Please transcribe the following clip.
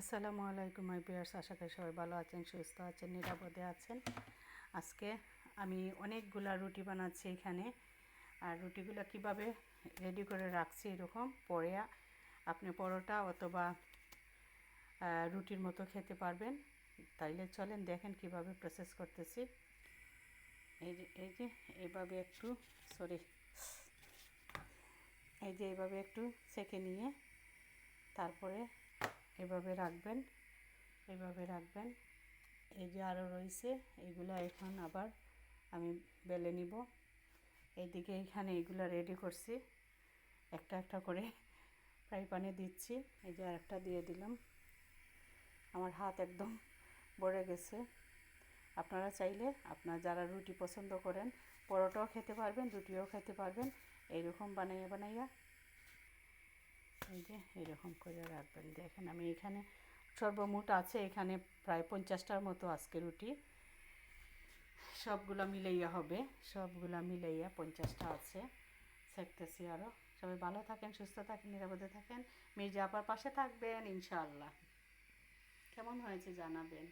আসসালামু আলাইকুম মাই বিয়ার্স আশা করি সবাই ভালো আছেন, সুস্থ আছেন, নিরাপদে আছেন। আজকে আমি অনেকগুলা রুটি বানাচ্ছি এখানে। আর রুটিগুলো কীভাবে রেডি করে রাখছি এরকম পরে আপনি পরোটা অথবা রুটির মতো খেতে পারবেন। তাইলে চলেন দেখেন কীভাবে প্রসেস করতেছি। এই যে এই যে এইভাবে একটু সরি এই যে এইভাবে একটু সেকে নিয়ে তারপরে এভাবে রাখবেন এভাবে রাখবেন। এই যে আরও রয়েছে, এগুলো এখন আবার আমি বেলে নিব। এইদিকে এখানে এগুলো রেডি করছি। একটা একটা করে ফ্রাই প্যানে দিচ্ছি। এই যে আরেকটা দিয়ে দিলাম। আমার হাত একদম ভরে গেছে। আপনারা চাইলে, আপনার যারা রুটি পছন্দ করেন, পরোটাও খেতে পারবেন, রুটিও খেতে পারবেন। এইরকম বানাইয়া বানাইয়া এই যে এরকম করে রাখবেন। দেখেন আমি এখানে সর্বমোট আছে এখানে প্রায় পঞ্চাশটার মতো আজকে রুটি। সবগুলো মিলাইয়া হবে, সবগুলো মিলাইয়া পঞ্চাশটা আছে। সেকতেছি আরও সবাই ভালো থাকেন, সুস্থ থাকেন, নিরাপদে থাকেন। মির্জা আপার পাশে থাকবেন, ইনশাআল্লাহ। কেমন হয়েছে জানাবেন।